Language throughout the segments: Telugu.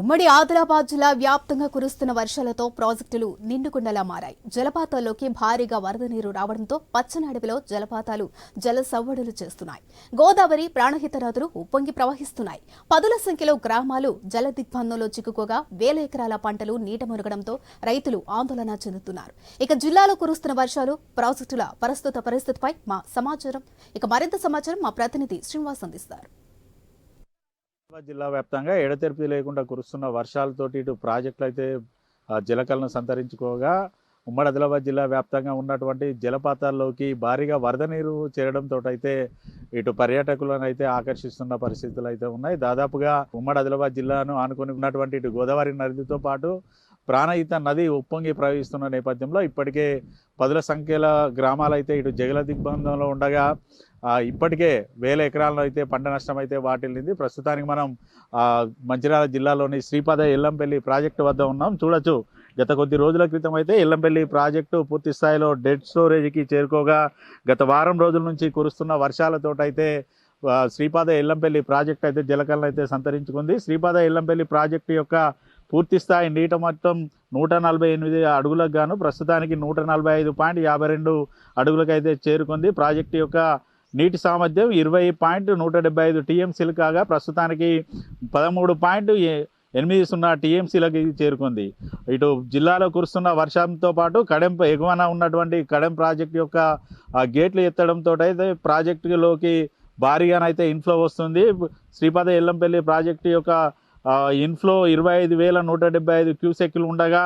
ఉమ్మడి ఆదిలాబాద్ జిల్లా వ్యాప్తంగా కురుస్తున్న వర్షాలతో ప్రాజెక్టులు నిండుకుండలా మారాయి. జలపాతాల్లోకి భారీగా వరద నీరు రావడంతో పచ్చని అడవిలో జలపాతాలు జల సవ్వడులు చేస్తున్నాయి. గోదావరి ప్రాణహిత నదులు ఉప్పొంగి ప్రవహిస్తున్నాయి. పదుల సంఖ్యలో గ్రామాలు జల దిగ్బంధంలో చిక్కుకోగా వేల ఎకరాల పంటలు నీట మునగడంతో రైతులు ఆందోళన చెందుతున్నారు. ఇక జిల్లాలో కురుస్తున్న వర్షాలు ప్రాజెక్టుల ప్రస్తుత పరిస్థితిపై మా సమాచారం. ఇక మరింత సమాచారం మా ప్రతినిధి శ్రీనివాస్ అందిస్తారు. జిల్లా వ్యాప్తంగా ఎడతెరిపి లేకుండా కురుస్తున్న వర్షాలతోటి ఇటు ప్రాజెక్టులు అయితే జలకలను సంతరించుకోగా ఉమ్మడి ఆదిలాబాద్ జిల్లా వ్యాప్తంగా ఉన్నటువంటి జలపాతాల్లోకి భారీగా వరద నీరు చేరడంతో అయితే ఇటు పర్యాటకులను అయితే ఆకర్షిస్తున్న పరిస్థితులు అయితే ఉన్నాయి. దాదాపుగా ఉమ్మడి ఆదిలాబాద్ జిల్లాను ఆనుకొని ఉన్నటువంటి ఇటు గోదావరి నదితో పాటు ప్రాణహిత నది ఉప్పొంగి ప్రవహిస్తున్న నేపథ్యంలో ఇప్పటికే పదుల సంఖ్యల గ్రామాలైతే ఇటు జగల దిగ్బంధంలో ఉండగా ఇప్పటికే వేల ఎకరాల్లో అయితే పంట నష్టం అయితే వాటిల్లింది. ప్రస్తుతానికి మనం మంచిర్యాల జిల్లాలోని శ్రీపాద ఎల్లంపల్లి ప్రాజెక్టు వద్ద ఉన్నాం. చూడొచ్చు గత కొద్ది రోజుల క్రితం అయితే ఎల్లంపల్లి ప్రాజెక్టు పూర్తి స్థాయిలో డెడ్ స్టోరేజ్కి చేరుకోగా గత వారం రోజుల నుంచి కురుస్తున్న వర్షాలతోటైతే శ్రీపాద ఎల్లంపల్లి ప్రాజెక్ట్ అయితే జలకలను అయితే సంతరించుకుంది. శ్రీపాద ఎల్లంపల్లి ప్రాజెక్టు యొక్క పూర్తి స్థాయి నీట మొత్తం నూట నలభై ఎనిమిది అడుగులకు గాను ప్రస్తుతానికి నూట నలభై ఐదు పాయింట్ యాభై రెండు అడుగులకు అయితే చేరుకుంది. ప్రాజెక్టు యొక్క నీటి సామర్థ్యం ఇరవై పాయింట్ నూట డెబ్బై ఐదు టీఎంసీలు కాగా ప్రస్తుతానికి పదమూడు పాయింట్ ఎనిమిది సున్నా టీఎంసీలకు చేరుకుంది. ఇటు జిల్లాలో కురుస్తున్న వర్షంతో పాటు కడెం ఎగువన ఉన్నటువంటి కడెం ప్రాజెక్ట్ యొక్క ఆ, గేట్లు ఎత్తడంతో అయితే ప్రాజెక్టులోకి భారీగానైతే ఇన్ఫ్లో వస్తుంది. శ్రీపాద ఎల్లంపల్లి ప్రాజెక్టు యొక్క ఇన్ఫ్లో ఇరవై ఐదు వేల నూట డెబ్బై ఐదు క్యూసెక్లు ఉండగా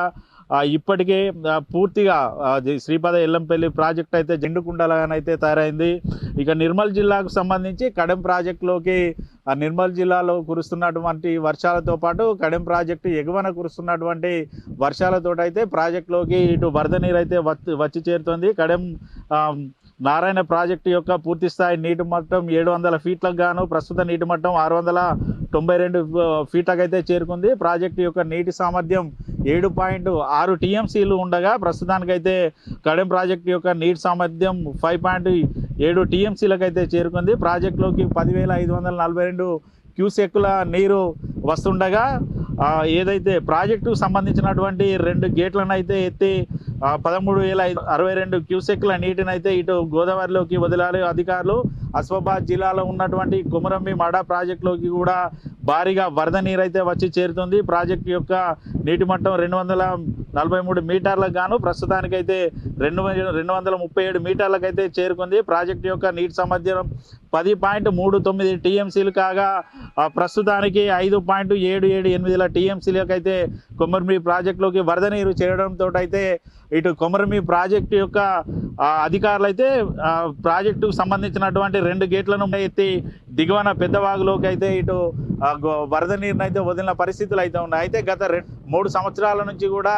ఇప్పటికే పూర్తిగా శ్రీపాద ఎల్లంపల్లి ప్రాజెక్ట్ అయితే జెండుకుండలాగానైతే తయారైంది. ఇక నిర్మల్ జిల్లాకు సంబంధించి కడెం ప్రాజెక్టులోకి నిర్మల్ జిల్లాలో కురుస్తున్నటువంటి వర్షాలతో పాటు కడెం ప్రాజెక్టు ఎగువన కురుస్తున్నటువంటి వర్షాలతో అయితే ప్రాజెక్టులోకి ఇటు వరద నీరు అయితే వచ్చి చేరుతుంది. కడెం నారాయణ ప్రాజెక్టు యొక్క పూర్తి స్థాయి నీటి మట్టం ఏడు వందల ఫీట్లకు గాను ప్రస్తుత నీటి మట్టం ఆరు వందల తొంభై రెండు ఫీట్లకు అయితే చేరుకుంది. ప్రాజెక్టు యొక్క నీటి సామర్థ్యం ఏడు పాయింట్ ఆరు టీఎంసీలు ఉండగా ప్రస్తుతానికైతే కడెం ప్రాజెక్టు యొక్క నీటి సామర్థ్యం ఫైవ్ పాయింట్ ఏడు టీఎంసీలకు అయితే చేరుకుంది. ప్రాజెక్టులోకి పదివేల ఐదు వందల నలభై రెండు క్యూసెక్కుల నీరు వస్తుండగా ఏదైతే ప్రాజెక్టుకు సంబంధించినటువంటి రెండు గేట్లను అయితే ఎత్తి పదమూడు వేల ఐదు అరవై రెండు క్యూసెక్ల నీటిని అయితే ఇటు గోదావరిలోకి వదిలాలి. అధికారులు అస్ఫాబాద్ జిల్లాలో ఉన్నటువంటి కుమరంబి మడా ప్రాజెక్టులోకి కూడా భారీగా వరద నీరు అయితే వచ్చి చేరుతుంది. ప్రాజెక్టు యొక్క నీటి మట్టం రెండు వందల నలభై మూడు మీటర్లకు గాను ప్రస్తుతానికైతే రెండు రెండు వందల ముప్పై ఏడు మీటర్లకైతే చేరుకుంది. ప్రాజెక్టు యొక్క నీటి సామర్థ్యం పది పాయింట్ మూడు తొమ్మిది టీఎంసీలు కాగా ప్రస్తుతానికి ఐదు పాయింట్ ఏడు ఏడు ఎనిమిదిల టీఎంసీలకు అయితే ప్రాజెక్టులోకి వరద నీరు చేరడంతో అయితే ఇటు కొమరమి ప్రాజెక్టు యొక్క అధికారులు అయితే ప్రాజెక్టుకు సంబంధించినటువంటి రెండు గేట్లను ఎత్తి దిగువన పెద్దవాగులోకి అయితే ఇటు వరద నీరునైతే వదిలిన పరిస్థితులు అయితే ఉన్నాయి. అయితే గత రెండు మూడు సంవత్సరాల నుంచి కూడా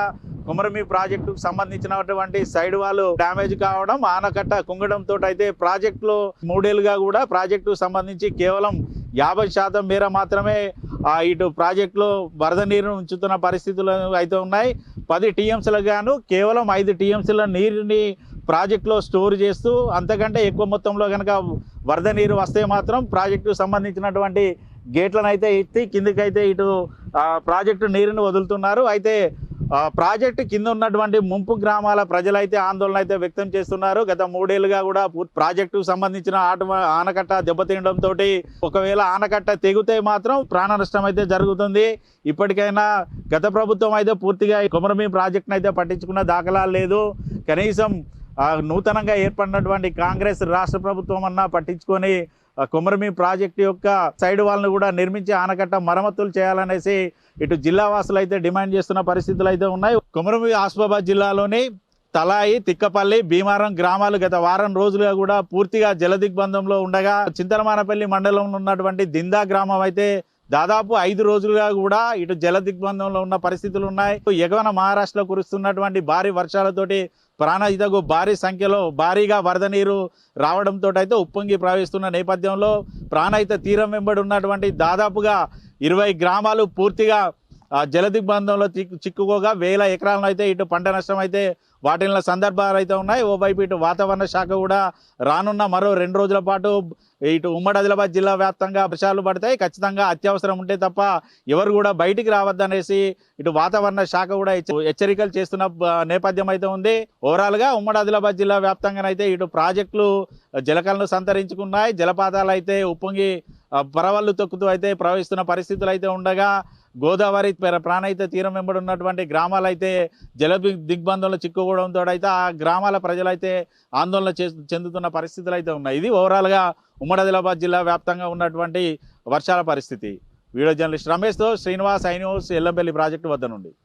కుమరమి ప్రాజెక్టుకు సంబంధించినటువంటి సైడ్ వాళ్ళు డ్యామేజ్ కావడం ఆనకట్ట కుంగడంతో అయితే ప్రాజెక్టులో మూడేళ్ళుగా కూడా ప్రాజెక్టుకు సంబంధించి కేవలం యాభై శాతం మేర మాత్రమే ఇటు ప్రాజెక్టులో వరద నీరును ఉంచుతున్న పరిస్థితులు అయితే ఉన్నాయి. పది టీఎంసీలకు గాను కేవలం ఐదు టీఎంసీల నీరుని ప్రాజెక్టులో స్టోర్ చేస్తూ అంతకంటే ఎక్కువ మొత్తంలో కనుక వరద నీరు వస్తే మాత్రం ప్రాజెక్టుకు సంబంధించినటువంటి గేట్లను అయితే ఎత్తి కిందికైతే ఇటు ప్రాజెక్టు నీరుని వదులుతున్నారు. అయితే ప్రాజెక్టు కింద ఉన్నటువంటి ముంపు గ్రామాల ప్రజలైతే ఆందోళన అయితే వ్యక్తం చేస్తున్నారు. గత మూడేళ్ళుగా కూడా ప్రాజెక్టు ప్రాజెక్టుకు సంబంధించిన ఆట ఆనకట్ట దెబ్బతినడంతో ఒకవేళ ఆనకట్ట తెగితే మాత్రం ప్రాణ నష్టం అయితే జరుగుతుంది. ఇప్పటికైనా గత ప్రభుత్వం అయితే పూర్తిగా ఈ కొమరమీ ప్రాజెక్టును అయితే పట్టించుకున్న దాఖలాలు లేదు. కనీసం నూతనంగా ఏర్పడినటువంటి కాంగ్రెస్ రాష్ట్ర ప్రభుత్వం అన్నా పట్టించుకొని ఆ, కొమరమీ ప్రాజెక్టు యొక్క సైడ్ వాళ్ళను కూడా నిర్మించి ఆనకట్ట మరమ్మతులు చేయాలనేసి ఇటు జిల్లా వాసులు అయితే డిమాండ్ చేస్తున్న పరిస్థితులు అయితే ఉన్నాయి. కొమరమి ఆసిఫాబాద్ జిల్లాలోని తలాయి తిక్కపల్లి భీమారం గ్రామాలు గత వారం రోజులుగా కూడా పూర్తిగా జలదిగ్బంధంలో ఉండగా చింతలమానపల్లి మండలంలో ఉన్నటువంటి దిందా గ్రామం అయితే దాదాపు ఐదు రోజులుగా కూడా ఇటు జల దిగ్బంధంలో ఉన్న పరిస్థితులు ఉన్నాయి. ఎగవన మహారాష్ట్రలో కురుస్తున్నటువంటి భారీ వర్షాలతోటి ప్రాణహితకు భారీ సంఖ్యలో భారీగా వరద నీరు రావడంతో అయితే ఉప్పొంగి ప్రవహిస్తున్న నేపథ్యంలో ప్రాణహిత తీరం వెంబడి ఉన్నటువంటి దాదాపుగా ఇరవై గ్రామాలు పూర్తిగా జల దిగ్బంధంలో చిక్కు చిక్కుకోగా వేల ఎకరాలను అయితే ఇటు పంట నష్టం అయితే వాటిల్ల సందర్భాలు అయితే ఉన్నాయి. ఓవైపు ఇటు వాతావరణ శాఖ కూడా రానున్న మరో రెండు రోజుల పాటు ఇటు ఉమ్మడి ఆదిలాబాద్ జిల్లా వ్యాప్తంగా వర్షాలు పడతాయి. ఖచ్చితంగా అత్యవసరం ఉంటే తప్ప ఎవరు కూడా బయటికి రావద్దనేసి ఇటు వాతావరణ శాఖ కూడా హెచ్చరికలు చేస్తున్న నేపథ్యం అయితే ఉంది. ఓవరాల్గా ఉమ్మడి ఆదిలాబాద్ జిల్లా వ్యాప్తంగానైతే ఇటు ప్రాజెక్టులు జలకలను సంతరించుకున్నాయి. జలపాతాలు అయితే ఉప్పొంగి పరవళ్ళు తొక్కుతూ అయితే ప్రవహిస్తున్న పరిస్థితులు అయితే ఉండగా గోదావరి ప్ర- ప్రాణహిత తీరం వెంబడి ఉన్నటువంటి గ్రామాలు అయితే జల దిగ్బంధంలో చిక్కుకోవడంతో అయితే ఆ గ్రామాల ప్రజలైతే ఆందోళన చెందుతున్న పరిస్థితులు అయితే ఉన్నాయి. ఇది ఓవరాల్గా ఉమ్మడి ఆదిలాబాద్ జిల్లా వ్యాప్తంగా ఉన్నటువంటి వర్షాల పరిస్థితి. వీడియో జర్నలిస్ట్ రమేష్తో శ్రీనివాస్ ఐ ఎల్లంపల్లి ప్రాజెక్టు వద్ద నుండి.